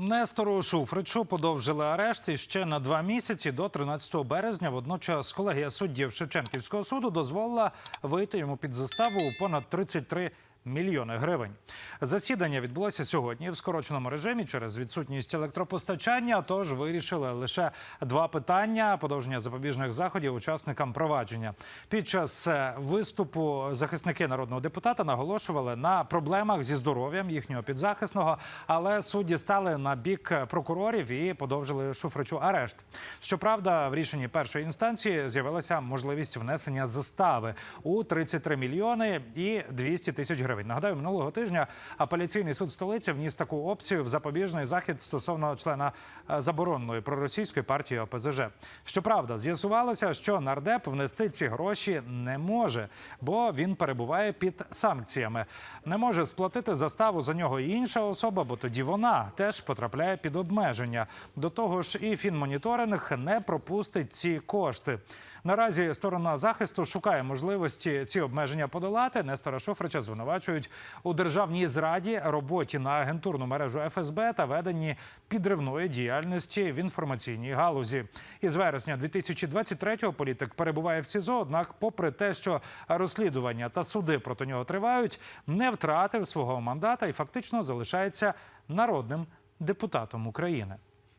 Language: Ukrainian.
Нестору Шуфричу подовжили арешт іще на два місяці до 13 березня. Водночас колегія суддів Шевченківського суду дозволила вийти йому під заставу у понад 33 мільйони гривень. Засідання відбулося сьогодні в скороченому режимі через відсутність електропостачання. Тож вирішили лише два питання подовження запобіжних заходів учасникам провадження. Під час е, виступу захисники народного депутата наголошували на проблемах зі здоров'ям їхнього підзахисного, але судді стали на бік прокурорів і подовжили Шуфричу арешт. Щоправда, в рішенні першої інстанції з'явилася можливість внесення застави у 33 мільйони і 200 тисяч гривень. Нагадаю, минулого тижня апеляційний суд столиці вніс таку опцію в запобіжний захід стосовно члена е, забороненої проросійської партії ОПЗЖ. Щоправда, з'ясувалося, що нардеп внести ці гроші не може, бо він перебуває під санкціями. Не може сплатити заставу за нього інша особа, бо тоді вона теж потрапляє під обмеження. До того ж, і фінмоніторинг не пропустить ці кошти. Наразі сторона захисту шукає можливості ці обмеження подолати. Нестора Шофрича звинувачують у державній зраді, роботі на агентурну мережу ФСБ та веденні підривної діяльності в інформаційній галузі. Із вересня 2023-го політик перебуває в СІЗО. Однак, попри те, що розслідування та суди проти нього тривають, не втратив свого мандата і фактично залишається народним депутатом України.